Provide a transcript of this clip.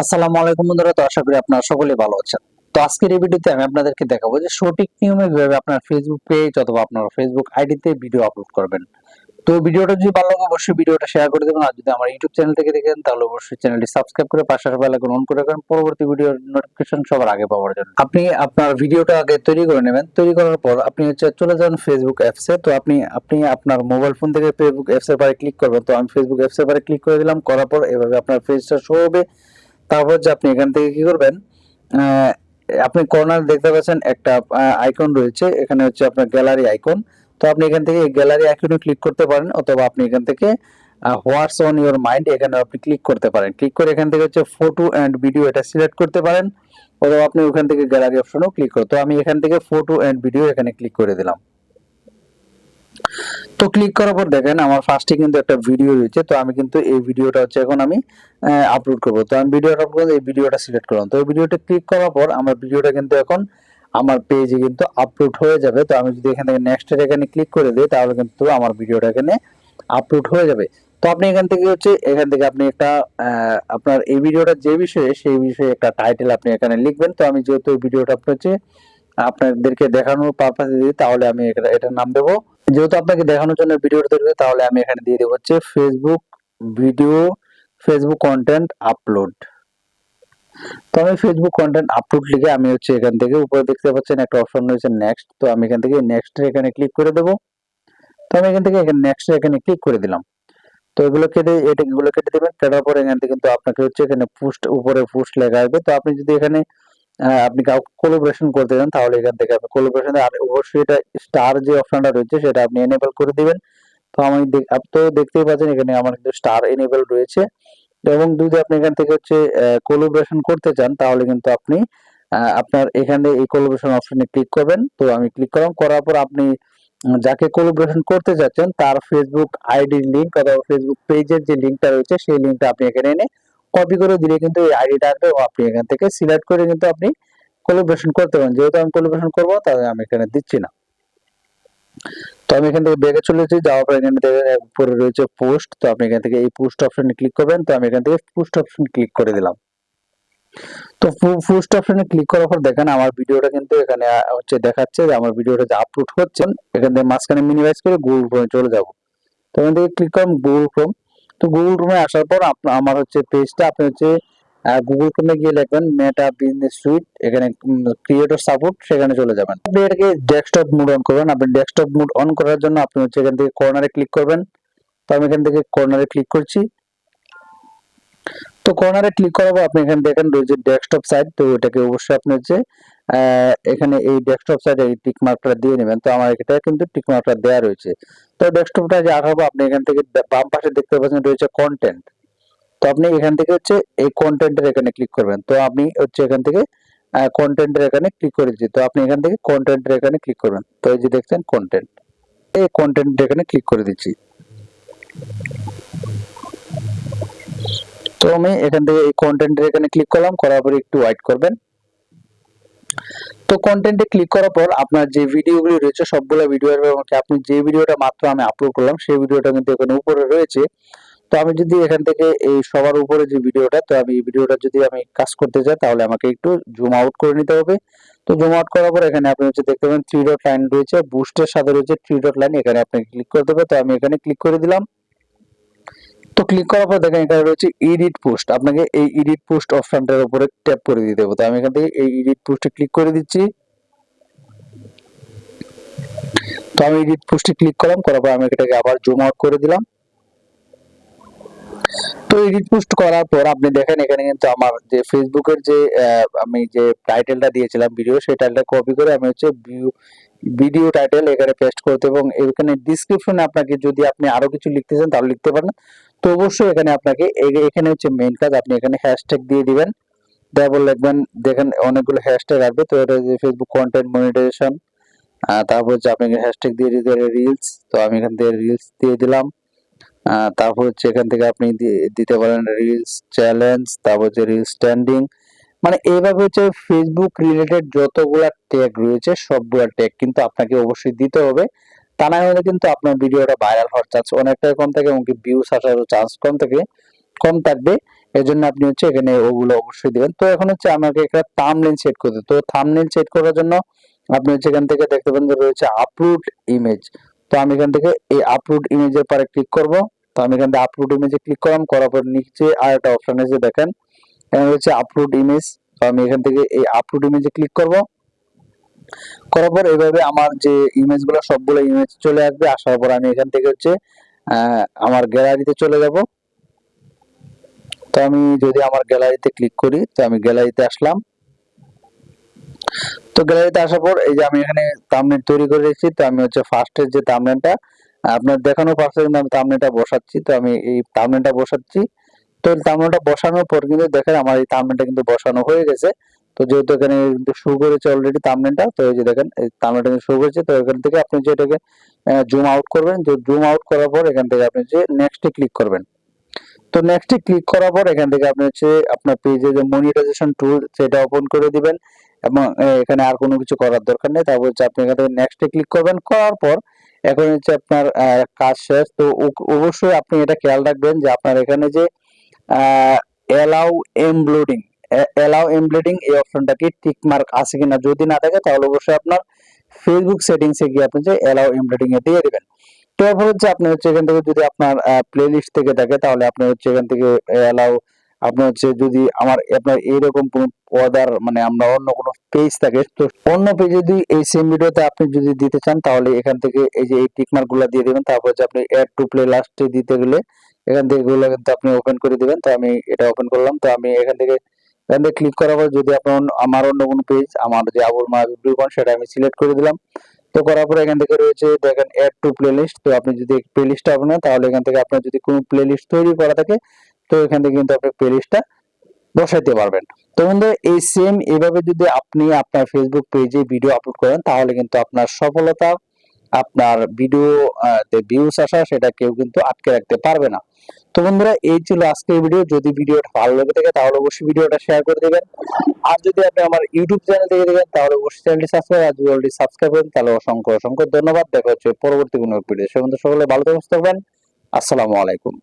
আসসালামু আলাইকুম বন্ধুরা, তো আশা করি আপনারা সকলেই ভালো আছেন। তো আজকের এই ভিডিওতে আমি আপনাদেরকে দেখাবো যে সঠিক নিয়মে কীভাবে আপনার ফেসবুক পেজ অথবা আপনার ফেসবুক আইডিতে ভিডিও আপলোড করবেন। তো ভিডিওটা যদি ভালো লাগে, অবশ্যই ভিডিওটা শেয়ার করে দেবেন, আর যদি আমার ইউটিউব চ্যানেল থেকে দেখেন, তাহলে অবশ্যই চ্যানেলটি সাবস্ক্রাইব করে পাশে বেল আইকন অন করে রাখবেন। পরবর্তী ভিডিওর নোটিফিকেশন সবার আগে পাওয়ার জন্য। আপনি আপনার ভিডিওটা আগে তৈরি করে নেবেন। তৈরি করার পর আপনি হচ্ছে চলে যান ফেসবুক অ্যাপসে তো আপনি আপনি আপনার মোবাইল ফোন থেকে ফেসবুক অ্যাপসের পারে ক্লিক করবেন। তো আমি ফেসবুক অ্যাপসের পারে ক্লিক করে দিলাম। করার পর এভাবে আপনার পেজটা শো হবে। তারপর যে আপনি এখান থেকে কি করবেন আপনি কর্নার দেখতে পাচ্ছেন একটা আইকন রয়েছে, এখানে হচ্ছে আপনার গ্যালারি আইকন তো আপনি এখান থেকে গ্যালারি আইকনে ক্লিক করতে পারেন, অথবা আপনি এখান থেকে হোয়াটস অন ইওর মাইন্ড এখানে আপনি ক্লিক করতে পারেন। ক্লিক করে এখান থেকে হচ্ছে ফটো অ্যান্ড ভিডিও এটা সিলেক্ট করতে পারেন, অথবা আপনি ওখান থেকে গ্যালারি অপশনও ক্লিক করতে আমি এখান থেকে ফটো অ্যান্ড ভিডিও এখানে ক্লিক করে দিলাম। তো ক্লিক করার পর দেখেন, আমার ফার্স্টে কিন্তু একটা ভিডিও রয়েছে, তো আমি কিন্তু এই ভিডিওটা হচ্ছে এখন আমি আপলোড করব। তো আমি ভিডিওটা আপলোড এই ভিডিওটা সিলেক্ট করলাম। তো এই ভিডিওটা ক্লিক করার পর আমার ভিডিওটা কিন্তু এখন আমার পেজে কিন্তু আপলোড হয়ে যাবে। তো আমি যদি এখান থেকে নেক্সটের এখানে ক্লিক করে দিই, তাহলে কিন্তু আমার ভিডিওটা এখানে আপলোড হয়ে যাবে। তো আপনি এখান থেকে হচ্ছে, এখান থেকে আপনি একটা আপনার এই ভিডিওটা যে বিষয়ে, সেই বিষয়ে একটা টাইটেল আপনি এখানে লিখবেন। তো আমি যেহেতু ভিডিওটা আপনার হচ্ছে আপনাদেরকে দেখানোর পারপাসে দিই, তাহলে আমি এটা, এটার নাম দেবো যেহেতু আপনাকে দেখানোর জন্য ভিডিওটা তৈরি তাহলে আমি এখানে দিয়ে দেবো হচ্ছে Facebook video Facebook content upload তো আমি ফেসবুক কন্টেন্ট আপলোড লিখে আমি হচ্ছে এখান থেকে উপরে দেখতে পাচ্ছেন একটা অপশন রয়েছে নেক্সট তো আমি এখান থেকে নেক্সট এখানে ক্লিক করে দেবো। তো আমি এখান থেকে নেক্সট এখানে ক্লিক করে দিলাম। তো এগুলো কেটে, এটা এগুলো কেটে দেবেন, কেটার পরে এখান থেকে কিন্তু আপনাকে হচ্ছে এখানে পোস্ট উপরে পোস্ট লেখা আসবে। তো আপনি যদি এখানে আপনি কাউকে কোলাবোরেশন করতে চান, তাহলে এখান থেকে আপনি কোলাবোরেশন আর অবশ্যই এটা স্টার যে অপশনটা রয়েছে, সেটা আপনি এনেবল করে দিবেন। তো আমি আপনি তো দেখতেই পাচ্ছেন, এখানে আমার কিন্তু স্টার এনেবল রয়েছে। এবং যদি আপনি এখান থেকে হচ্ছে কোলাবোরেশন করতে চান, তাহলে কিন্তু আপনি আপনার এখানে এই কোলাবোরেশন অপশনে ক্লিক করবেন। তো আমি ক্লিক করলাম, করার পর আপনি যাকে কোলাবোরেশন করতে যাচ্ছেন, তার ফেসবুক আইডির লিংক অথবা ফেসবুক পেজের যে লিংকটা রয়েছে, সেই লিংকটা আপনি এখানে এনে কপি করে দিলে কিন্তু এই আইডিটা আসবে আপনি এখান থেকে সিলেক্ট করে কিন্তু আপনি কোলাবোরেশন করতে পারেন। যেহেতু আমি কোলাবোরেশন করব, তাহলে আমি এখানে দিচ্ছি না। তো আমি এখান থেকে ব্যাগে চলে এসেছি, যাওয়ার পর এখানে উপরে রয়েছে পোস্ট তো আপনি এখান থেকে এই পোস্ট অপশনে ক্লিক করবেন। তো আমি এখান থেকে পোস্ট অপশন ক্লিক করে দিলাম। তো পোস্ট অপশনে ক্লিক করার পর দেখেন আমার ভিডিওটা কিন্তু এখানে হচ্ছে দেখাচ্ছে যে আমার ভিডিওটা যে আপলোড হচ্ছে, এখান থেকে মাঝখানে মিনিমাইজ করে গুগল ক্রোমে চলে যাব। তো এখান থেকে ক্লিক করলাম গুগল ক্রোম তো গুগল ক্রোমে আসার পর আপনার আমার হচ্ছে পেজটা আপনি হচ্ছে গুগল ক্রোমে গিয়ে লিখবেন মেটা বিজনেস সুইট এখানে ক্রিয়েটর সাপোর্ট সেখানে চলে যাবেন। আপনি এটাকে ডেস্কটপ মুড অন করবেন। আপনি ডেস্কটপ মুড অন করার জন্য আপনি হচ্ছে এখান থেকে কর্নারে ক্লিক করবেন। তো আমি এখান থেকে কর্নারে ক্লিক করছি। তো কর্নারে ক্লিক পর আপনি এখানে দেখেন রয়েছে ডেস্কটপ সাইট তো এটাকে অবশ্যই আপনি হচ্ছে এখানে এই ডেস্কটপ সাইডে এই টিক মার্কটা দিয়ে নেবেন। তো আমার এটা কিন্তু টিক মার্কটা দেওয়া রয়েছে। তো ডেস্কটপটা যে আঠারো আপনি এখান থেকে বাম পাশে দেখতে পাচ্ছেন রয়েছে কন্টেন্ট তো আপনি এখান থেকে হচ্ছে এই কন্টেন্টের এখানে ক্লিক করবেন। তো আপনি হচ্ছে এখান থেকে কন্টেন্টের এখানে ক্লিক করে দিচ্ছি। তো আপনি এখান থেকে কন্টেন্টের এখানে ক্লিক করবেন। তো এই যে দেখছেন কন্টেন্ট এই কন্টেন্ট এখানে ক্লিক করে দিচ্ছি। তো আমি এখান থেকে এই কন্টেন্টের এখানে ক্লিক করলাম, করার পরে একটু ওয়েট করবেন। তো কন্টেন্টে ক্লিক করার পর আপনার যে ভিডিওগুলি রয়েছে, সবগুলো ভিডিও এবং আপনি যে ভিডিওটা মাত্র আমি আপলোড করলাম, সেই ভিডিওটা কিন্তু এখানে উপরে রয়েছে। তো আমি যদি এখান থেকে এই সবার উপরে যে ভিডিওটা তো আমি এই ভিডিওটা যদি আমি কাজ করতে চাই তাহলে আমাকে একটু জুম আউট করে নিতে হবে। তো জুম আউট করার পর এখানে আপনি হচ্ছে দেখতে পাবেন থ্রি ডট লাইন রয়েছে বুস্টের সাথে রয়েছে থ্রি ডট লাইন এখানে আপনাকে ক্লিক করতে হবে তো আমি এখানে ক্লিক করে দিলাম। তো ক্লিক করার পর দেখেন এখানে রয়েছে এডিট পোস্ট আপনাকে এই এডিট পোস্ট অপশনটার উপরে ট্যাপ করে দিতে হবে। তো আমি এখান থেকে এই এডিট পোস্টে ক্লিক করে দিচ্ছি। তো আমি এডিট পোস্টে ক্লিক করলাম, করার পর আমি এটাকে আবার জুম আউট করে দিলাম। তো এডিট পোস্ট করার পর আপনি দেখেন এখানে কিন্তু আমার যে ফেসবুকের যে আমি যে টাইটেলটা দিয়েছিলাম ভিডিও সেই টাইটেলটা কপি করে আমি হচ্ছে ভিডিও টাইটেল এখানে পেস্ট করতে এবং এখানে ডিসক্রিপশনে আপনাকে যদি আপনি আরও কিছু লিখতে চান, তাহলে লিখতে পারেন। তো অবশ্যই এখানে আপনাকে এখানে হচ্ছে মেইন কাজ, আপনি এখানে হ্যাশট্যাগ দিয়ে দিবেন। তারপর লিখবেন, দেখেন অনেকগুলো হ্যাশট্যাগ আসবে। তো এটা যে ফেসবুক কন্টেন্ট মনিটাইজেশন তারপর হচ্ছে আপনি হ্যাশট্যাগ দিয়ে দিতে রিলস তো আমি এখান থেকে রিলস দিয়ে দিলাম। তারপর হচ্ছে এখান থেকে আপনি দিতে পারেন রিলস চ্যালেঞ্জ তারপর হচ্ছে রিলস স্ট্যান্ডিং মানে এইভাবে হচ্ছে ফেসবুক রিলেটেড যতগুলা ট্যাগ রয়েছে, সবগুলা ট্যাগ কিন্তু আপনাকে অবশ্যই দিতে হবে। তা না হলে কিন্তু আপনার ভিডিওটা ভাইরাল হওয়ার চান্স অনেকটাই কম থাকে এমনকি ভিউস আসারও চান্স কম থাকে, কম থাকবে। এই জন্য আপনি হচ্ছে এখানে ওগুলো অবশ্যই দিবেন। তো এখন হচ্ছে আমাকে একটা থাম্বনেল সেট করতে। তো থাম্বনেল সেট করার জন্য আপনি হচ্ছে এখান থেকে দেখতে পাবেন যে রয়েছে আপলোড ইমেজ তো আমি এখান থেকে এই আপলোড ইমেজের পরে ক্লিক করব। তো আমি এখান থেকে আপলোড ইমেজে ক্লিক করলাম, করার পর নিচে আর একটা অপশন আছে দেখেন। এখানে হচ্ছে আপলোড ইমেজ তো আমি এখান থেকে এই আপলোড ইমেজে ক্লিক করব। করার পর এইভাবে আমার যে ইমেজগুলো সবগুলো ইমেজ চলে আসবে। আসার পর আমি এখান থেকে হচ্ছে আমার গ্যালারিতে চলে যাব। তো আমি যদি আমার গ্যালারিতে ক্লিক করি, তো আমি গ্যালারিতে আসলাম। তো গ্যালারিতে আসার পর এই যে আমি এখানে থাম্বনেল তৈরি করে রেখেছি, তো আমি হচ্ছে ফার্স্টের যে থাম্বনেলটা আপনার দেখানো পারছে কিন্তু আমি থাম্বনেলটা বসাচ্ছি। তো আমি এই থাম্বনেলটা বসাচ্ছি। তো থাম্বনেলটা বসানোর পর কিন্তু দেখেন আমার এই থাম্বনেলটা কিন্তু বসানো হয়ে গেছে। তো যেহেতু এখানে শো করেছে অলরেডি থাম্বনেলটা তো এই যে দেখেন এই থাম্বনেলটা কিন্তু শো করেছে, তো এখান থেকে আপনি যে এটাকে জুম আউট করবেন, যে জুম আউট করার পর এখান থেকে আপনি যে নেক্সটে ক্লিক করবেন। তো নেক্সটে ক্লিক করার পর এখান থেকে আপনি হচ্ছে আপনার পেজে যে মনিটাইজেশন টুল সেটা ওপেন করে দিবেন এবং এখানে আর কোনো কিছু করার দরকার নেই। তারপর হচ্ছে আপনি এখান থেকে নেক্সটে ক্লিক করবেন, করার পর এখন হচ্ছে আপনার কাজ শেষ। তো অবশ্যই আপনি এটা খেয়াল রাখবেন যে আপনার এখানে যে এলাউ এমব্লোডিং এলাউ এমব্লেডিং এই অপশনটাকে টিক মার্ক আছে কিনা যদি না থাকে তাহলে অবশ্যই আপনার ফেসবুক সেটিংসে গিয়ে আপনি যে এলাউ এমব্লেডিং এ দিয়ে দিবেন। এরপর হচ্ছে আপনি হচ্ছে এখান থেকে যদি আপনার প্লে লিস্ট থেকে থাকে তাহলে আপনি হচ্ছে এখান থেকে এলাউ আপনি হচ্ছে যদি আমার, আপনার এইরকম কোনো অর্ডার মানে আমরা অন্য কোনো পেজ থাকে, তো অন্য পেজে যদি এই সেম ভিডিওতে আপনি যদি দিতে চান তাহলে এখান থেকে এই যে এই টিক মার্ক দিয়ে দিবেন, তারপর হচ্ছে আপনি অ্যাড টু প্লে লাস্টে দিতে গেলে এখান থেকে এগুলো কিন্তু আপনি ওপেন করে দিবেন। তো আমি এটা ওপেন করলাম। তো আমি এখান থেকে এখান থেকে ক্লিক করার পর যদি আপনার আমার অন্য কোনো পেজ আমার যে আবুল বিপন সেটা আমি সিলেক্ট করে দিলাম। তো করার পর এখান থেকে রয়েছে, দেখেন অ্যাড টু প্লেলিস্ট তো আপনি যদি প্লে প্লেলিস্টটা আপনার তাহলে এখান থেকে আপনার যদি কোনো প্লেলিস্ট তৈরি করা থাকে, তো এখান থেকে কিন্তু আপনি প্লেলিস্টটা বসাইতে পারবেন। তো বন্ধু এই সেম এভাবে যদি আপনি আপনার ফেসবুক পেজে ভিডিও আপলোড করেন, তাহলে কিন্তু আপনার সফলতা আপনার ভিডিও ভিউস আসা, সেটা কেউ কিন্তু আটকে রাখতে পারবে না। তো বন্ধুরা, এই ছিল আজকের ভিডিও যদি ভিডিওটা ভালো লেগে থাকে, তাহলে অবশ্যই ভিডিওটা শেয়ার করে দেবেন। আর যদি আপনি আমার ইউটিউব চ্যানেল থেকে দেখেন, তাহলে অবশ্যই চ্যানেলটি সাবস্ক্রাইব আর যদি সাবস্ক্রাইব করেন, তাহলে অসংখ্য অসংখ্য ধন্যবাদ। দেখা হচ্ছে পরবর্তী কোনো ভিডিও সে বন্ধু সকলে ভালো থাকবেন। আসসালামু আলাইকুম।